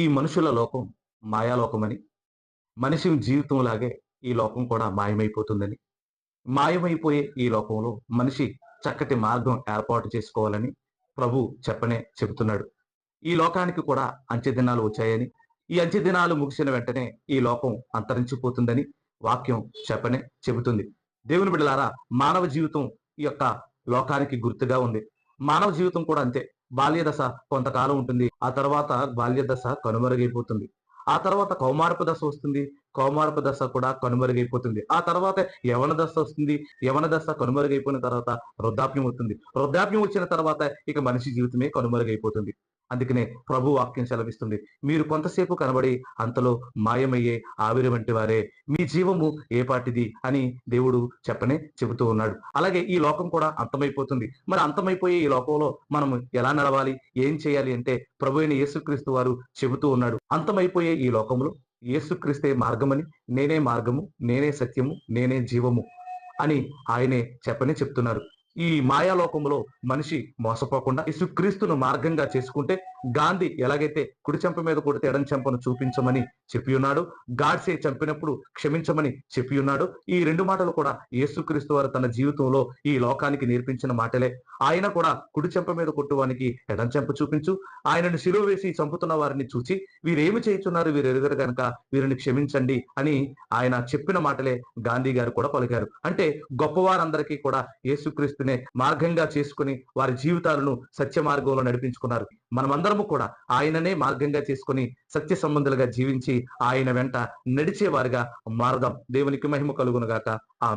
ఈ మనుషుల లోకం మాయాలోకమని మనిషి జీవితంలాగే ఈ లోకం కూడా మాయమైపోతుందని మాయమైపోయే ఈ లోకంలో మనిషి చక్కటి మార్గం ఏర్పాటు చేసుకోవాలని ప్రభు చెప్పనే చెబుతున్నాడు. ఈ లోకానికి కూడా అంచె దినాలు వచ్చాయని ఈ అంచె దినాలు ముగిసిన వెంటనే ఈ లోకం అంతరించిపోతుందని వాక్యం చెప్పనే చెబుతుంది. దేవుని బిడ్డలారా మానవ జీవితం ఈ యొక్క లోకానికి గుర్తుగా ఉంది. మానవ జీవితం కూడా అంతే. బాల్య దశ కొంతకాలం ఉంటుంది. ఆ తర్వాత బాల్య దశ కనుమరుగైపోతుంది. ఆ తర్వాత కౌమారపు దశ వస్తుంది. కౌమారపు దశ కూడా కనుమరుగైపోతుంది. ఆ తర్వాత యవన దశ వస్తుంది. యవన దశ కనుమరుగైపోయిన తర్వాత వృద్ధాప్యం వస్తుంది. వృద్ధాప్యం వచ్చిన తర్వాత ఇక మనిషి జీవితమే కనుమరుగైపోతుంది. అందుకనే ప్రభు వాక్యం సెలవిస్తుంది. మీరు కొంతసేపు కనబడి అంతలో మాయమయ్యే ఆవిరి వంటి వారే. మీ జీవము ఏ పాటిది అని దేవుడు చెప్పనే చెబుతూ ఉన్నాడు. అలాగే ఈ లోకం కూడా అంతమైపోతుంది. మరి అంతమైపోయే ఈ లోకంలో మనం ఎలా నడవాలి? ఏం చేయాలి అంటే ప్రభు అయిన యేసుక్రీస్తు వారు చెబుతూ ఉన్నాడు. అంతమైపోయే ఈ లోకంలో యేసుక్రీస్తే మార్గమని నేనే మార్గము నేనే సత్యము నేనే జీవము అని ఆయనే చెప్పని చెప్తున్నారు. ఈ మాయాలోకంలో మనిషి మోసపోకుండా యేసుక్రీస్తును మార్గంగా చేసుకుంటే గాంధీ ఎలాగైతే కుడి చెంప మీద కొడితే ఎడం చెంపను చూపించమని చెప్పి ఉన్నాడు గాడ్సే చంపినప్పుడు క్షమించమని చెప్పి ఉన్నాడు ఈ రెండు మాటలు కూడా యేసుక్రీస్తు వారు తన జీవితంలో ఈ లోకానికి నేర్పించిన మాటలే. ఆయన కూడా కుడి చెంప మీద కొట్టువానికి ఎడం చెంప చూపించు ఆయనను శిలువ వేసి చంపుతున్న వారిని చూచి వీరేమి చేయుచున్నారు? వీరు ఎరుగరు గనక వీరిని క్షమించండి అని ఆయన చెప్పిన మాటలే గాంధీ గారు కూడా పలికారు. అంటే గొప్పవారందరికీ కూడా యేసుక్రీస్తునే మార్గంగా చేసుకుని వారి జీవితాలను సత్య మార్గంలో నడిపించుకున్నారు. మనమందరము కూడా ఆయననే మార్గంగా చేసుకుని సత్య సంబంధులుగా జీవించి ఆయన వెంట నడిచే వారిగా మారదాం దేవునికి మహిమ కలుగునుగాక. ఆ